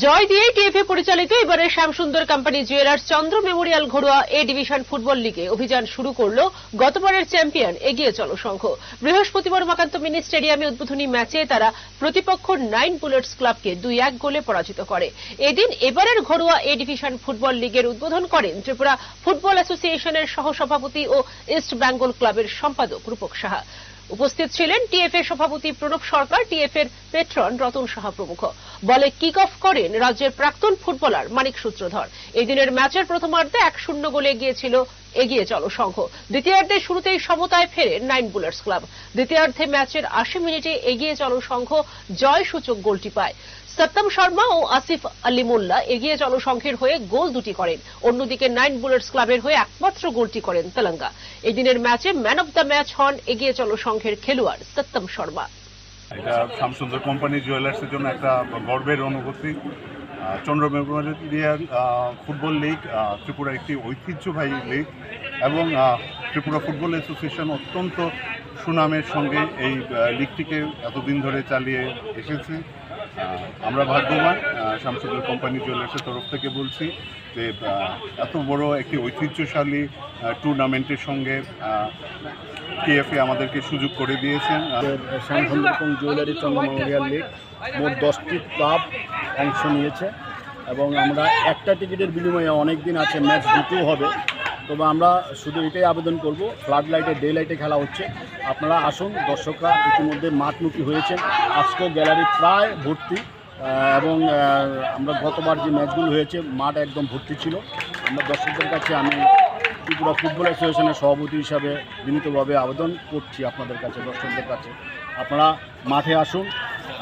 জয় দিয়ে টিএফএ পরিচালিত এবারে Shyamsundar company jewellers Chandra memorial ঘরোয়া এ ডিভিশন ফুটবল লিগে অভিযান শুরু করল গতবারের চ্যাম্পিয়ন, এগিয়ে চলো সংঘ। বৃহস্পতিবার মাকান্ত মিনি স্টেডিয়ামে উদ্বোধনী ম্যাচে তারা প্রতিপক্ষ নাইন বুলেটস ক্লাবকে দুই এক গোলে পরাজিত করে। এদিন এবারের ঘরোয়া এ ডিভিশন ফুটবল লিগের উদ্বোধন করেন ত্রিপুরা ফুটবল অ্যাসোসিয়েশনের সহসভাপতি ও ইস্ট বেঙ্গল ক্লাবের সম্পাদক রূপক সাহা। উপস্থিত ছিলেন টিএফ এর সভাপতি প্রণব সরকার, টিএফ এর পেট্রন রতন সাহা প্রমুখ। বলে কিক অফ করেন রাজ্যের প্রাক্তন ফুটবলার মানিক সূত্রধর। এই দিনের ম্যাচের প্রথমার্ধে এক শূন্য গোলে এগিয়েছিল এগিয়ে চলো সংঘ দ্বিতীয়ার্ধে শুরুতেই সমতায় ফেরে নাইন বুলার্স ক্লাব। দ্বিতীয়ার্ধে ম্যাচের আশি মিনিটে এগিয়ে চলো সংঘ জয় সূচক গোলটি পায়। সত্যম শর্মা ও আসিফ আলী মোল্লা এগিয়ে চলো সংঘের হয়ে গোল দুটি করেন। অন্যদিকে নাইন বুলার্স ক্লাবের হয়ে একমাত্র গোলটি করেন তেলঙ্গা। এদিনের ম্যাচে ম্যান অব দ্য ম্যাচ হন এগিয়ে চলো সংঘের খেলোয়াড় সত্যম শর্মা। এটা শ্যামসুন্দর কোম্পানি জুয়েলার্সের জন্য একটা গর্বের অনুভূতি। Chandra memorial football league Tripura একটি ঐতিহ্যবাহী লীগ এবং ত্রিপুরা ফুটবল অ্যাসোসিয়েশন অত্যন্ত সুনামের সঙ্গে এই লিগটিকে এতদিন ধরে চালিয়ে এসেছে। আমরা ভাগ্যবান আহ, শামসুন্দর কোম্পানি জুয়েলার্সের তরফ থেকে বলছি যে এত বড় একটি ঐতিহ্যশালী টুর্নামেন্টের সঙ্গে কেএফএ আমাদেরকে সুযোগ করে দিয়েছেন। শ্যামসুন্দরকম জুয়েলারি চন্দ্র মেমোরিয়াল লিগ মোট দশটি ক্লাব অংশ নিয়েছে এবং আমরা একটা টিকিটের বিনিময়ে অনেক দিন আছে ম্যাচ দুটো হবে। তবে আমরা শুধু এটাই আবেদন করব ফ্লাড লাইটে ডে লাইটে খেলা হচ্ছে। আপনারা আসুন, দর্শকরা ইতিমধ্যে মাঠমুখী হয়েছেন। আজকেও গ্যালারি প্রায় ভর্তি এবং আমরা গতবার যে ম্যাচগুলো হয়েছে, মাঠ একদম ভর্তি ছিল। আমরা দর্শকদের কাছে আমি ত্রিপুরা ফুটবল অ্যাসোসিয়েশনের সভাপতি হিসাবে বিনীতভাবে আবেদন করছি আপনাদের কাছে, দর্শকদের কাছে। আপনারা মাঠে আসুন